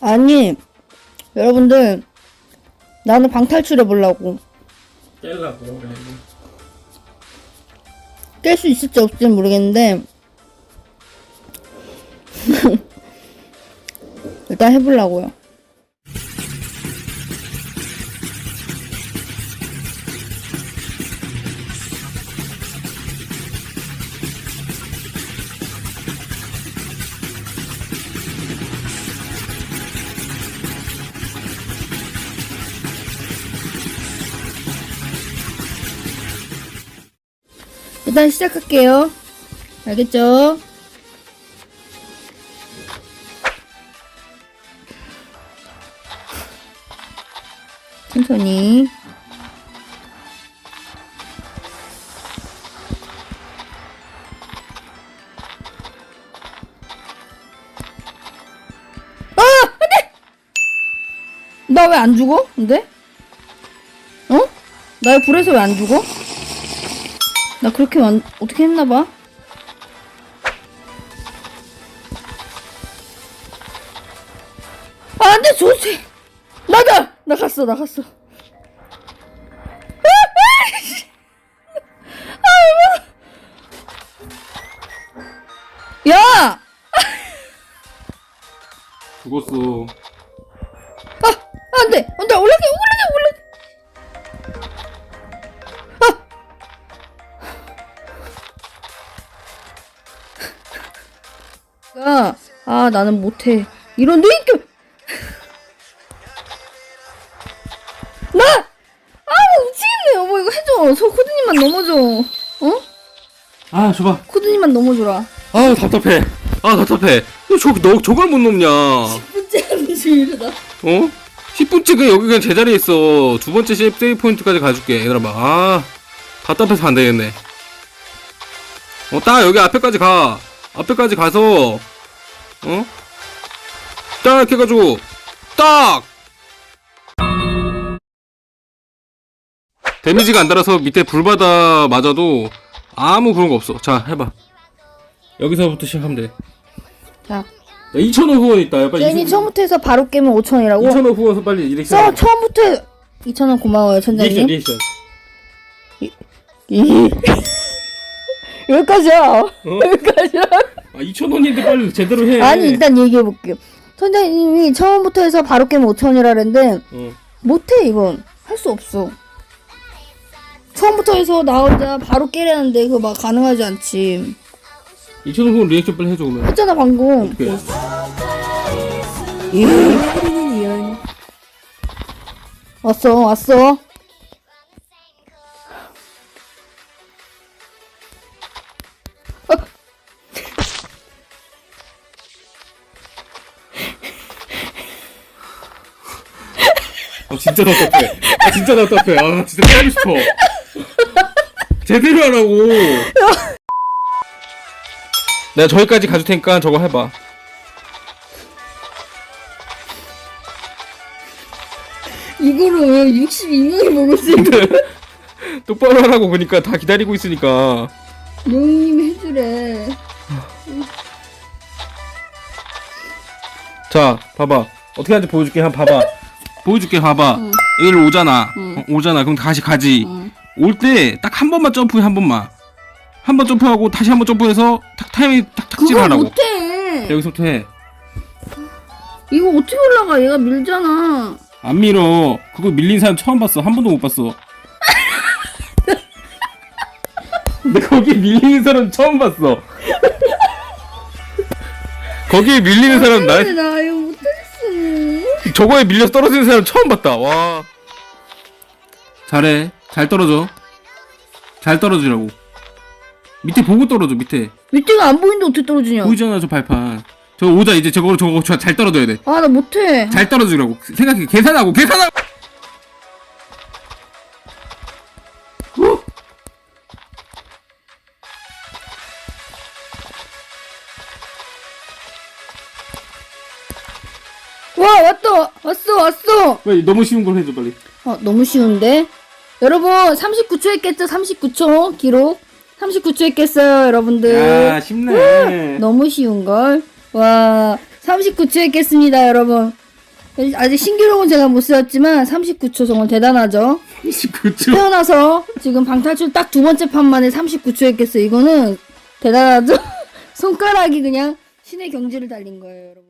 아니, 여러분들, 나는 방탈출해 보려고. 깰라고. 깰 수 있을지 없을지 모르겠는데, 일단 해보려고요. 일단 시작할게요. 알겠죠? 천천히. 아! 안 돼! 나 왜 안 죽어? 근데? 어? 나 불에서 왜 안 죽어? 나 그렇게 완, 어떻게 했나봐? 아, 안 돼, 조세! 나가! 나 갔어, 나 갔어. 아, 야! 죽었어. 아, 안 돼! 안 돼! 올라게! 올라게! 아! 아, 나는 못해. 이런 느낌! 나! 아, 미치겠네, 여보. 이거 해줘. 저 코드님만 넘어줘. 어? 아 줘봐. 코드님만 넘어줘라. 아 답답해. 아 답답해. 저너 저걸 못 넘냐? 문제 하는 중이다. 어? 10분째 그냥 여기 그냥 제자리에 있어. 두 번째 세이브 세이브 포인트까지 가줄게. 얘들아 봐. 아 답답해서 안 되겠네. 어, 딱 여기 앞에까지 가. 앞에까지 가서 어? 딱 이렇게 해가지고 딱. 데미지가 안 달아서 밑에 불바다 맞아도 아무 그런 거 없어. 자, 해봐. 여기서부터 시작하면 돼. 자, 야, 2,000원 후원 있다. 빨리 제니 처음부터 해서 바로 깨면 5천원이라고? 2,000원 후원서 빨리 리액션. 써, 처음부터 2천원 고마워요, 리액션, 천장님. 리액션. 이. 여기까지야. 여기까지야. 아, 2,000원인데 빨리 제대로 해. 아니, 일단 얘기해 볼게요. 선생님이 처음부터 해서 바로 깨면 5천 원이라 그랬는데, 어. 못해, 이건. 할 수 없어. 처음부터 해서 나 혼자 바로 깨려는데, 그거 막 가능하지 않지. 2,000원 후원 리액션 빨리 해줘, 그러면. 했잖아, 방금. 어떻게? 이. 왔어, 왔어. 아, 진짜 답답해. 아, 진짜 답답해. 아, 진짜 빼고 싶어. 제대로 하라고. 내가 저기까지 가줄 테니까 저거 해봐. 이거를 62명이 먹을 수 있는 똑바로 하라고 그러니까 다 기다리고 있으니까. 용님 해주래. 자, 봐봐. 어떻게 하는지 보여줄게. 한번 봐봐. 보여줄게. 봐봐. 응. 여기로 오잖아. 응. 어, 오잖아. 그럼 다시 가지. 응. 올때 딱 한 번만 점프해 한 번만. 한 번 점프하고 다시 한 번 점프해서 탁 타이밍 탁 그걸 탁질하라고. 못해. 여기서부터 해. 이거 어떻게 올라가? 얘가 밀잖아. 안 밀어. 그거 밀린 사람 처음 봤어. 한 번도 못 봤어. 근데 거기 밀리는 사람 처음 봤어. 거기에 밀리는 사람 나 이거 못하겠어. 저거에 밀려서 떨어지는 사람 처음 봤다. 와. 잘해. 잘 떨어져. 잘 떨어지라고. 밑에 보고 떨어져. 밑에 밑에가 안 보이는데 어떻게 떨어지냐? 보이잖아 저 발판. 저거 오자 이제 저거 저거 저- 잘 떨어져야 돼. 아, 나 못해. 잘 떨어지라고. 생각해. 계산하고 계산하고. 와, 왔다. 왔어, 왔어. 왜 너무 쉬운 걸 해줘 빨리. 어, 너무 쉬운데? 여러분, 39초 했겠죠? 39초 기록. 39초 했겠어요, 여러분들. 야 쉽네. 너무 쉬운걸. 와, 39초 했겠습니다, 여러분. 아직 신기록은 제가 못 세웠지만 39초 정말 대단하죠. 19초. 태어나서 지금 방탈출 딱 두 번째 판 만에 39초 했겠어요. 이거는 대단하죠? 손가락이 그냥 신의 경지를 달린 거예요, 여러분.